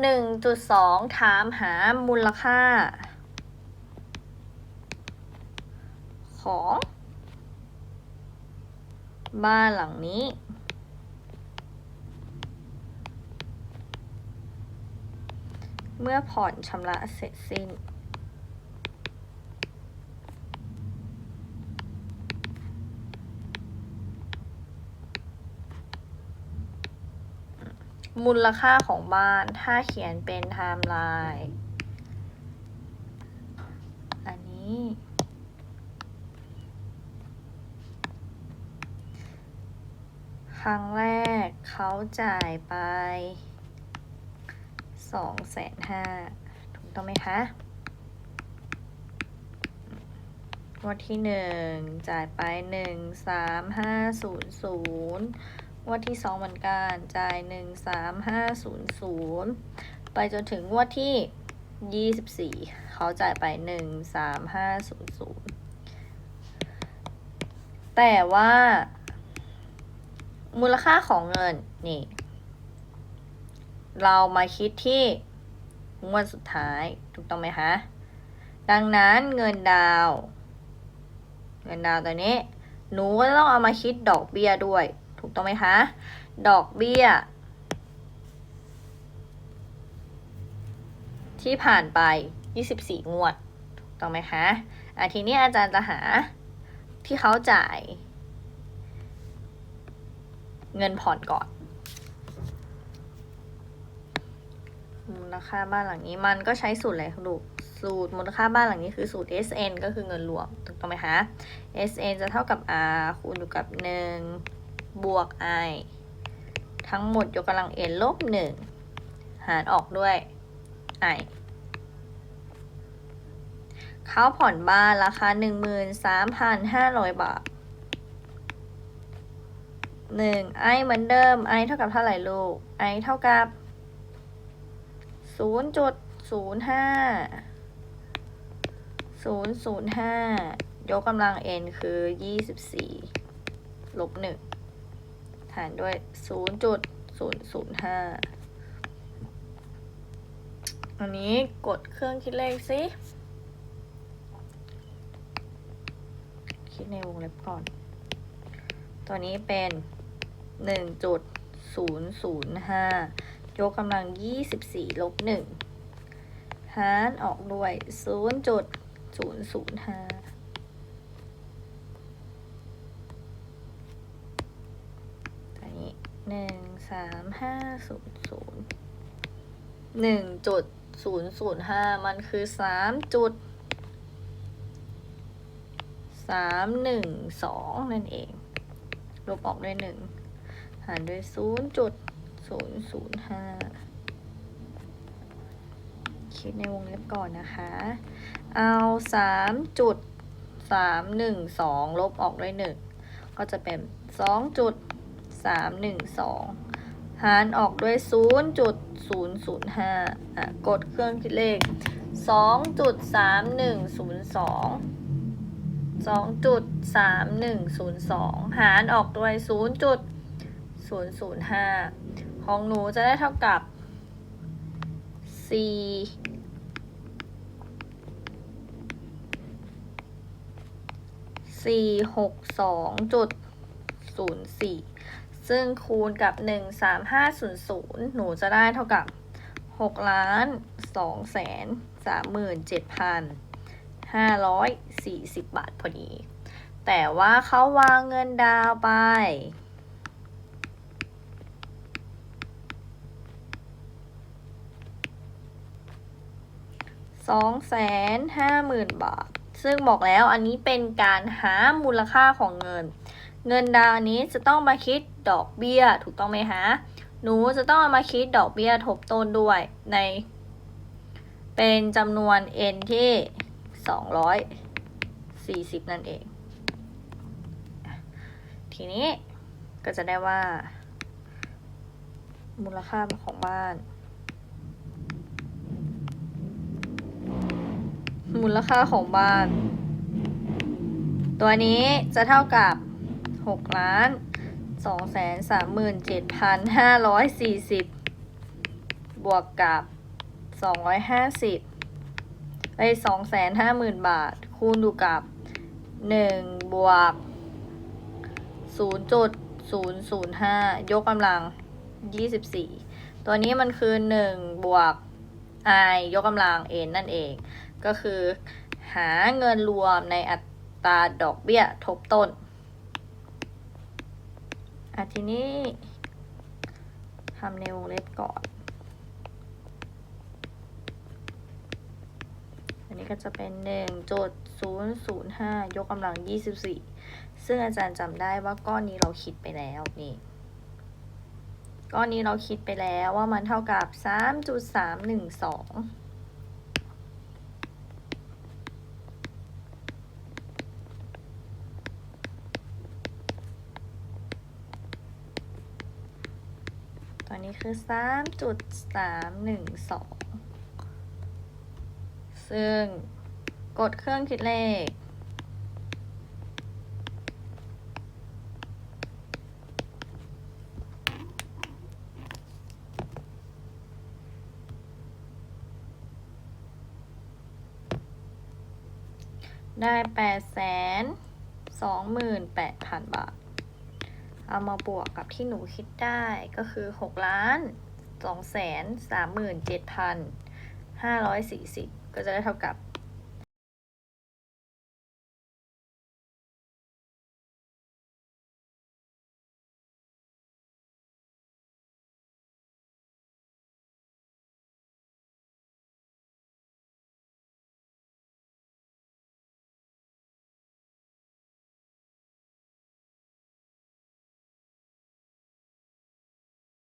หนึ่งจุดสองถามหามูลค่า ของ บ้านหลังนี้ เมื่อผ่อนชำระเสร็จสิ้น มูลค่าของบ้าน ถ้าเขียนเป็นไทม์ไลน์อันนี้ ครั้งแรกเขาจ่ายไปสองแสนห้าถูกต้องไหมคะงวดที่หนึ่งจ่ายไปหนึ่งสามห้าศูนย์ศูนย์ งวดที่สองเหมือนกัน จ่ายหนึ่งสามห้าศูนย์ศูนย์ไปจนถึงงวดที่ยี่สิบสี่เขาจ่ายไปหนึ่งสามห้าศูนย์ศูนย์แต่ว่า มูลค่าของเงิน นี่ เรามาคิดที่งวดสุดท้าย ถูกต้องไหมคะ ดังนั้นเงินดาว เงินดาวตัวนี้ หนูก็ต้องเอามาคิดดอกเบี้ยด้วย ถูกต้องไหมคะ ดอกเบี้ย ที่ผ่านไป 24 งวด ถูกต้องไหมคะอะทีนี้อาจารย์จะหาที่เขาจ่าย เงินผ่อนก่อนมูลค่าบ้านหลังนี้มันก็ใช้สูตรอะไรคะลูกสูตรมูลค่าบ้านหลังนี้คือสูตร SN ก็คือเงินรวมถูกต้องไหมคะ SN จะเท่ากับ R คูณอยู่กับ 1 บวก I ทั้งหมดยกกำลัง n ลบ1หารออกด้วย I เขาผ่อนบ้านราคา 13,500 บาทหนึ่งไอเหมือนเดิมไอเท่ากับเท่าไหร่ลูกไอเท่ากับศูนย์จุดศูนย์ห้าศูนย์ศูนย์ห้ายกกำลัง n คือยี่สิบสี่ลบหนึ่ง หารด้วย 0.005 อันนี้กดเครื่องคิดเลขสิ คิดในวงเล็บก่อน ตัวนี้เป็น 1.005 ยกกำลัง 24 ลบ 1 หารออกด้วย 0.005 หนึ่งสามห้าศูนย์ศูนย์หนึ่งจุดศูนย์ศูนย์ห้ามันคือสามจุดสามหนึ่งสองนั่นเอง ลบออกด้วยหนึ่งหารด้วยศูนย์จุดศูนย์ศูนย์ห้าคิดในวงเล็บก่อนนะคะ เอาสามจุดสามหนึ่งสองลบออกด้วยหนึ่งก็จะเป็นสองจุด สามหนึ่งสองหารออกด้วยศูนย์จุดศูนย์ศูนย์ห้าอะกดเครื่องคิดเลขสองจุดสามหนึ่งศูนย์สองสองจุดสามหนึ่งศูนย์สองหารออกด้วยศูนย์จุดศูนย์ศูนย์ห้าของหนูจะได้เท่ากับสี่สี่หกสองจุดศูนย์สี่ ซึ่งคูณกับหนึ่งสามห้าศูนย์ศูนย์หนูจะได้เท่ากับหกล้านสองแสนสามหมื่นเจ็ดพันห้าร้อยสี่สิบบาทพอดี แต่ว่าเขาวางเงินดาวไป สองแสนห้าหมื่นบาท ซึ่งบอกแล้วอันนี้เป็นการหามูลค่าของเงิน เงินดาวนี้จะต้องมาคิดดอกเบี้ยถูกต้องไหมคะหนูจะต้องมาคิดดอกเบี้ยทบต้นด้วยใน เป็นจำนวน n ที่สองร้อยสี่สิบนั่นเอง ทีนี้ก็จะได้ว่า มูลค่าของบ้าน มูลค่าของบ้าน ตัวนี้จะเท่ากับ หกล้านสองแสนสามหมื่นเจ็ดพันห้าร้อยสี่สิบบวกกับสองร้อยห้าสิบไอ้สองแสนห้าหมื่นบาท คูณอยู่กับหนึ่งบวกศูนย์จุดศูนย์ศูนย์ห้ายกกำลังยี่สิบสี่ตัวนี้มันคือหนึ่งบวก i ยกกำลัง n นั่นเอง ก็คือหาเงินรวมในอัตราดอกเบี้ยทบต้น อะทีนี้ทำในวงเล็บก่อน อันนี้ก็จะเป็น1จุด005 ยกกำลัง 24 ซึ่งอาจารย์จำได้ว่าก้อนนี้เราคิดไปแล้วนี่ก้อนนี้เราคิดไปแล้วว่ามันเท่ากับ 3.312 ตอนนี้คือ 3.312 ซึ่งกดเครื่องคิดเลข ได้แปดแสนสองหมื่นแปดพันบาท เอามาบวกกับที่หนูคิดได้ก็คือหกล้านสองแสนสามหมื่นเจ็ดพันห้าร้อยสี่สิบก็จะได้เท่ากับ